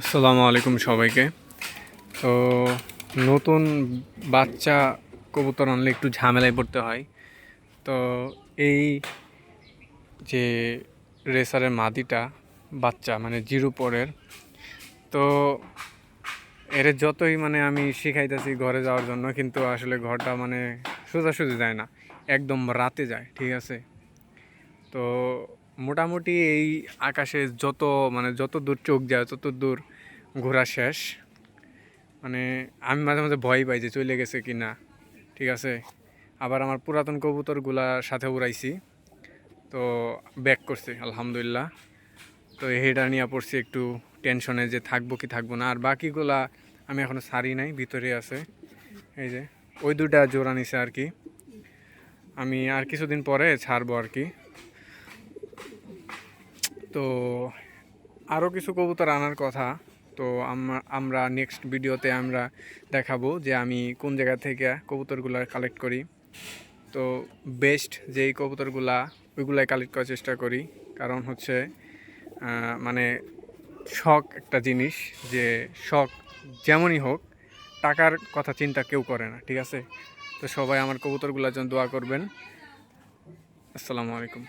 আসসালামু আলাইকুম সবাইকে। তো নতুন বাচ্চা কবুতর আনলে একটু ঝামেলায় পড়তে হয়। তো এই যে রেসারের মাদিটা বাচ্চা মানে জিরো পরের, তো এর যতই মানে আমি শিখাইতেছি ঘরে যাওয়ার জন্য, কিন্তু আসলে ঘরটা মানে সোজাসুজি যায় না, একদম রাতে যায়, ঠিক আছে? তো মোটামুটি এই আকাশে যত মানে যত দূর চোখ যায়, তত দূর ঘোরা শেষ। মানে আমি মাঝে মাঝে ভয় পাই যে চলে গেছে কি না ঠিক আছে? আবার আমার পুরাতন কবুতরগুলা সাথে উড়াইছি, তো ব্যাক করছে, আলহামদুলিল্লাহ। তো হেটা নিয়ে পড়ছি একটু টেনশনে যে থাকব কি থাকব না। আর বাকিগুলা আমি এখনও সারি নাই, ভিতরে আছে। এই যে, ওই দুটা জোড়া নিছে আর কি। আমি আর কিছুদিন পরে ছাড়বো আর কি। তো আরও কিছু কবুতর আনার কথা। তো আমরা নেক্সট ভিডিওতে আমরা দেখাবো যে আমি কোন জায়গা থেকে কবুতরগুলো কালেক্ট করি। তো বেস্ট যেই কবুতরগুলা, ওইগুলাই কালেক্ট করার চেষ্টা করি। কারণ হচ্ছে মানে শখ একটা জিনিস যে শখ যেমনই হোক, টাকার কথা চিন্তা কেউ করে না, ঠিক আছে? তো সবাই আমার কবুতরগুলোর জন্য দোয়া করবেন। আসসালামু আলাইকুম।